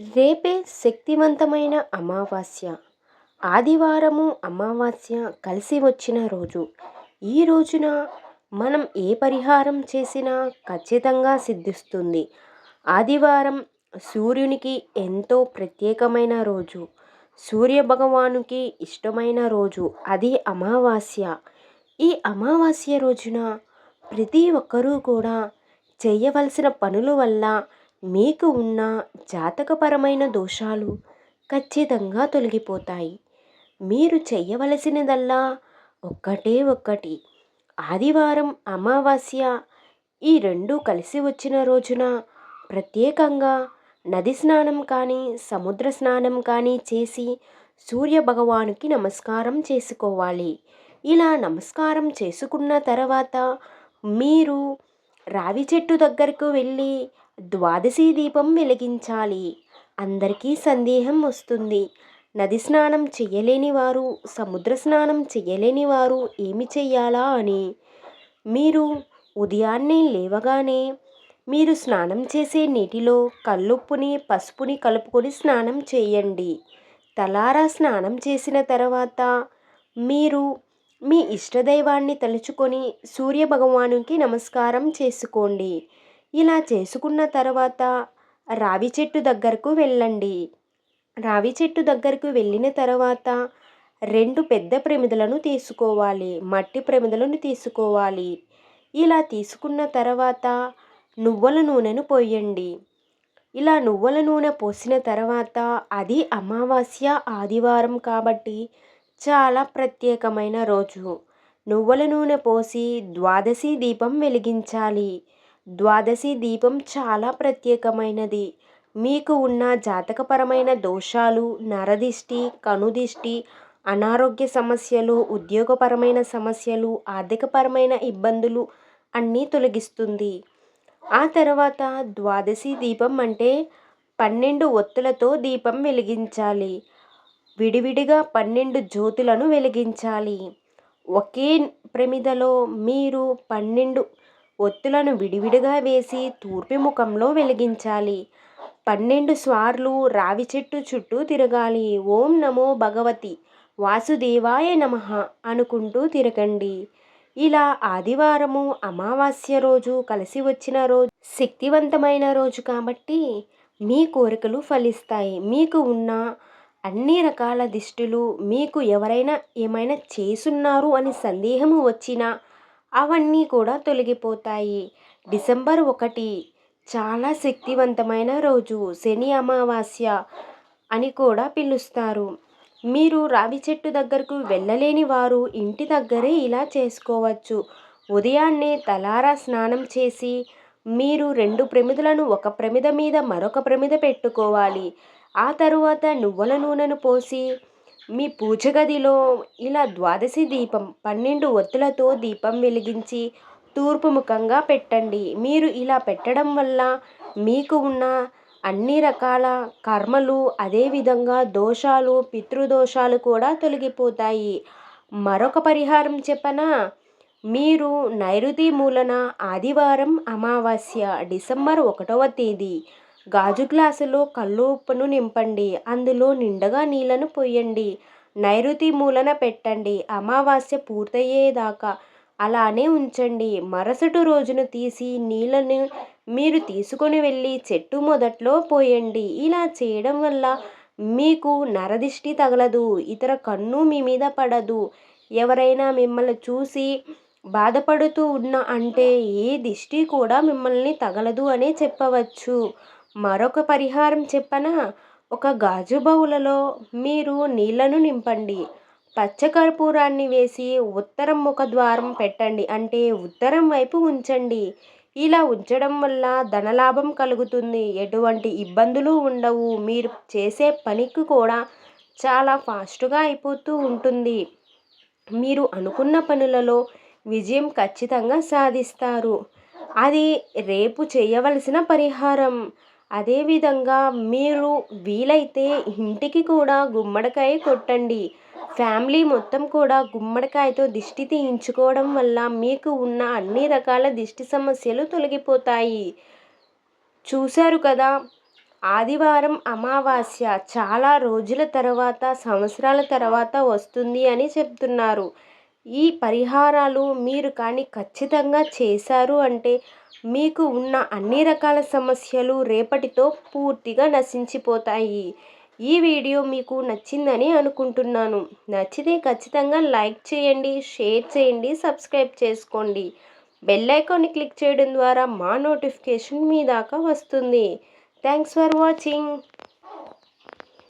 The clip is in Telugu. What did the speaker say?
రేపే శక్తివంతమైన అమావాస్య. ఆదివారము అమావాస్య కలిసి వచ్చిన రోజు. ఈ రోజున మనం ఏ పరిహారం చేసినా ఖచ్చితంగా సిద్ధిస్తుంది. ఆదివారం సూర్యునికి ఎంతో ప్రత్యేకమైన రోజు. సూర్య భగవానుకి ఇష్టమైన రోజు అది అమావాస్య. ఈ అమావాస్య రోజున ప్రతి ఒక్కరూ కూడా చేయవలసిన పనుల వల్ల మీకు ఉన్న జాతకపరమైన దోషాలు ఖచ్చితంగా తొలగిపోతాయి. మీరు చేయవలసినదల్లా ఒక్కటే ఒక్కటి. ఆదివారం అమావాస్య ఈ రెండు కలిసి వచ్చిన రోజున ప్రత్యేకంగా నది స్నానం కానీ సముద్ర స్నానం కానీ చేసి సూర్య భగవానుకి నమస్కారం చేసుకోవాలి. ఇలా నమస్కారం చేసుకున్న తర్వాత మీరు రావి చెట్టు దగ్గరకు వెళ్ళి ద్వాదశి దీపం వెలిగించాలి. అందరికీ సందేహం వస్తుంది. నది స్నానం చేయలేని వారు సముద్ర స్నానం చేయలేని వారు ఏమి చెయ్యాలా అని. మీరు ఉదయాన్నే లేవగానే మీరు స్నానం చేసే నీటిలో కల్లుప్పుని పసుపుని కలుపుకొని స్నానం చేయండి. తలారా స్నానం చేసిన తర్వాత మీరు మీ ఇష్టదైవాన్ని తలుచుకొని సూర్య భగవానుకి నమస్కారం చేసుకోండి. ఇలా చేసుకున్న తర్వాత రావి చెట్టు దగ్గరకు వెళ్ళండి. రావి చెట్టు దగ్గరకు వెళ్ళిన తర్వాత రెండు పెద్ద ప్రమిదలను తీసుకోవాలి. మట్టి ప్రమిదలను తీసుకోవాలి. ఇలా తీసుకున్న తర్వాత నువ్వుల నూనెను పోయండి. ఇలా నువ్వుల నూనె పోసిన తర్వాత అది అమావాస్య ఆదివారం కాబట్టి చాలా ప్రత్యేకమైన రోజు. నువ్వుల నూనె పోసి ద్వాదశి దీపం వెలిగించాలి. ద్వాదశి దీపం చాలా ప్రత్యేకమైనది. మీకు ఉన్న జాతకపరమైన దోషాలు నరదిష్టి కనుదిష్టి అనారోగ్య సమస్యలు ఉద్యోగపరమైన సమస్యలు ఆర్థికపరమైన ఇబ్బందులు అన్నీ తొలగిస్తుంది. ఆ తర్వాత ద్వాదశి దీపం అంటే పన్నెండు ఒత్తులతో దీపం వెలిగించాలి. విడివిడిగా పన్నెండు జ్యోతులను వెలిగించాలి. ఒకే ప్రమిదలో మీరు పన్నెండు ఒత్తులను విడివిడిగా వేసి తూర్పు ముఖంలో వెలిగించాలి. పన్నెండు సార్లు రావి చెట్టు చుట్టూ తిరగాలి. ఓం నమో భగవతి. వాసుదేవాయ నమ అనుకుంటూ తిరగండి. ఇలా ఆదివారము అమావాస్య రోజు కలిసి వచ్చిన రోజు శక్తివంతమైన రోజు కాబట్టి మీ కోరికలు ఫలిస్తాయి. మీకు ఉన్న అన్ని రకాల దిష్టులు మీకు ఎవరైనా ఏమైనా చేసున్నారు అని సందేహము వచ్చినా అవన్నీ కూడా తొలగిపోతాయి. డిసెంబర్ ఒకటి చాలా శక్తివంతమైన రోజు. శని అమావాస్య అని కూడా పిలుస్తారు. మీరు రావి చెట్టు దగ్గరకు వెళ్ళలేని వారు ఇంటి దగ్గరే ఇలా చేసుకోవచ్చు. ఉదయాన్నే తలారా స్నానం చేసి మీరు రెండు ప్రమిదలను ఒక ప్రమిద మీద మరొక ప్రమిద పెట్టుకోవాలి. ఆ తరువాత నువ్వుల నూనెను పోసి మీ పూజ గదిలో ఇలా ద్వాదశి దీపం పన్నెండు ఒత్తులతో దీపం వెలిగించి తూర్పు ముఖంగా పెట్టండి. మీరు ఇలా పెట్టడం వల్ల మీకు ఉన్న అన్ని రకాల కర్మలు అదేవిధంగా దోషాలు పితృదోషాలు కూడా తొలగిపోతాయి. మరొక పరిహారం చెప్పనా? మీరు నైరుతి మూలన ఆదివారం అమావాస్య డిసెంబర్ ఒకటవ తేదీ గాజు గ్లాసులో కళ్ళు ఉప్పును నింపండి. అందులో నిండగా నీళ్ళను పోయండి నైరుతి మూలన పెట్టండి. అమావాస్య పూర్తయ్యేదాకా అలానే ఉంచండి. మరుసటి రోజున తీసి నీళ్ళని మీరు తీసుకొని వెళ్ళి చెట్టు మొదట్లో పోయండి. ఇలా చేయడం వల్ల మీకు నరదిష్టి తగలదు. ఇతర కన్ను మీ మీద పడదు. ఎవరైనా మిమ్మల్ని చూసి బాధపడుతూ ఉన్న అంటే ఏ దిష్టి కూడా మిమ్మల్ని తగలదు అనే చెప్పవచ్చు. మరొక పరిహారం చెప్పనా? ఒక గాజు బౌలలో మీరు నీళ్ళను నింపండి. పచ్చకర్పూరాన్ని వేసి ఉత్తరం ముఖ ద్వారం పెట్టండి. అంటే ఉత్తరం వైపు ఉంచండి. ఇలా ఉంచడం వల్ల ధనలాభం కలుగుతుంది. ఎటువంటి ఇబ్బందులు ఉండవు. మీరు చేసే పనికి కూడా చాలా ఫాస్ట్గా అయిపోతూ ఉంటుంది. మీరు అనుకున్న పనులలో విజయం ఖచ్చితంగా సాధిస్తారు. అది రేపు చేయవలసిన పరిహారం. అదేవిధంగా మీరు వీలైతే ఇంటికి కూడా గుమ్మడికాయ కొట్టండి. ఫ్యామిలీ మొత్తం కూడా గుమ్మడికాయతో దిష్టి తీయించుకోవడం వల్ల మీకు ఉన్న అన్ని రకాల దిష్టి సమస్యలు తొలగిపోతాయి. చూశారు కదా ఆదివారం అమావాస్య చాలా రోజుల తర్వాత సంవత్సరాల తర్వాత వస్తుంది అని చెప్తున్నారు. ఈ పరిహారాలు మీరు కానీ ఖచ్చితంగా చేశారు అంటే మీకు ఉన్న అన్ని రకాల సమస్యలు రేపటితో పూర్తిగా నశించిపోతాయి. ఈ వీడియో మీకు నచ్చిందని అనుకుంటున్నాను. నచ్చితే ఖచ్చితంగా లైక్ చేయండి షేర్ చేయండి సబ్స్క్రైబ్ చేసుకోండి. బెల్ ఐకాన్ని క్లిక్ చేయడం ద్వారా మా నోటిఫికేషన్ మీ దాకా వస్తుంది. Thanks for watching.